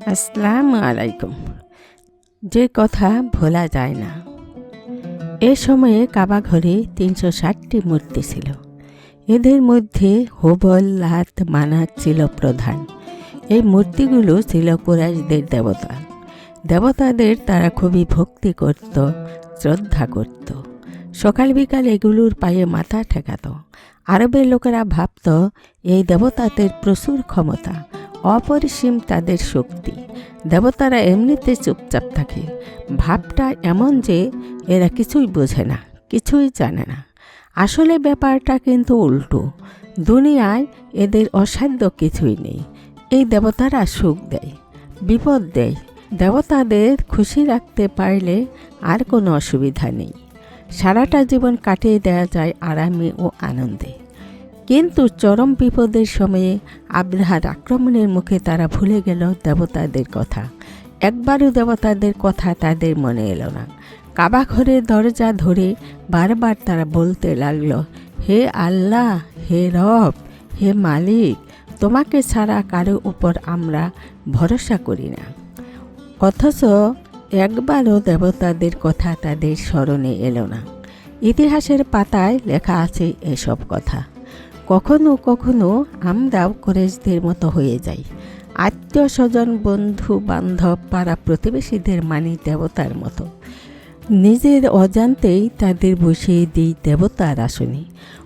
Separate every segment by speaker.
Speaker 1: আসসালামু আলাইকুম। যে কথা ভোলা যায় না। এ সময়ে কাবা ঘরে তিনশো ষাটটি মূর্তি ছিল। এদের মধ্যে হোবল লাত মানাত ছিল প্রধান। এই মূর্তিগুলো ছিল কুরাইশদের দেবতা। দেবতাদের তারা খুবই ভক্তি করত, শ্রদ্ধা করত। সকাল বিকাল এগুলোর পায়ে মাথা ঠেকাতো। আরবের লোকেরা ভাবত, এই দেবতাদের প্রচুর ক্ষমতা। অপরিসীম তাদের শক্তি। দেবতারা এমনিতে চুপচাপ থাকে। ভাবটা এমন যে এরা কিছুই বোঝে না, কিছুই জানে না। আসলে ব্যাপারটা কিন্তু উল্টো। দুনিয়ায় এদের অসাধ্য কিছুই নেই। এই দেবতারা সুখ দেয়, বিপদ দেয়। দেবতাদের খুশি রাখতে পারলে আর কোনো অসুবিধা নেই। সারাটা জীবন কাটিয়ে দেওয়া যায় আরামে ও আনন্দে। কিন্তু চরম বিপদের সময়ে আব্রাহার আক্রমণের মুখে তারা ভুলে গেল দেবতাদের কথা। একবারও দেবতাদের কথা তাদের মনে এলো না। কাবা ঘরের দরজা ধরে বারবার তারা বলতে লাগল, হে আল্লাহ, হে রব, হে মালিক, তোমাকে ছাড়া কারও উপর আমরা ভরসা করি না। অথচ একবারও দেবতাদের কথা তাদের স্মরণে এলো না। ইতিহাসের পাতায় লেখা আছে এসব কথা। কখনো কখনো আমরাও কোরেশদের মতো হয়ে যাই। আত্মীয় স্বজন বন্ধু, বান্ধব, পাড়া প্রতিবেশীদের মানি দেবতার মতো। নিজের অজান্তেই তাদের বসিয়ে দিই দেবতার আসনে।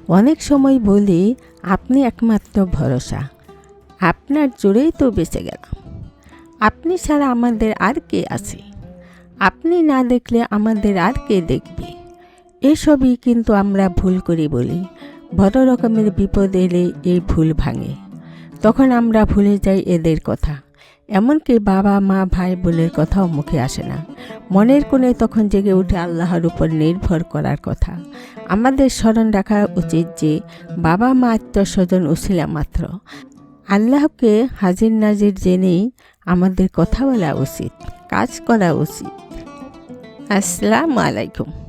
Speaker 1: অনেক সময় বলি, আপনি একমাত্র ভরসা। আপনার জোরেই তো বেঁচে গেলাম। আপনি ছাড়া আমাদের আর কে আছে? আপনি না দেখলে আমাদের আর কে দেখবে? এসবই কিন্তু আমরা ভুল করে বলি। বড় রকমের বিপদ এলে এই ভুল ভাঙে। তখন আমরা ভুলে যাই এদের কথা। এমনকি বাবা, মা, ভাই বোনের কথাও মুখে আসে না। মনের কোণে তখন জেগে উঠে আল্লাহর উপর নির্ভর করার কথা। আমাদের স্মরণ রাখা উচিত যে বাবা, মা আত্মস্বজন উছিলা মাত্র। আল্লাহকে হাজির নাজির জেনেই আমাদের কথা বলা উচিত, কাজ করা উচিত। আসসালামু আলাইকুম।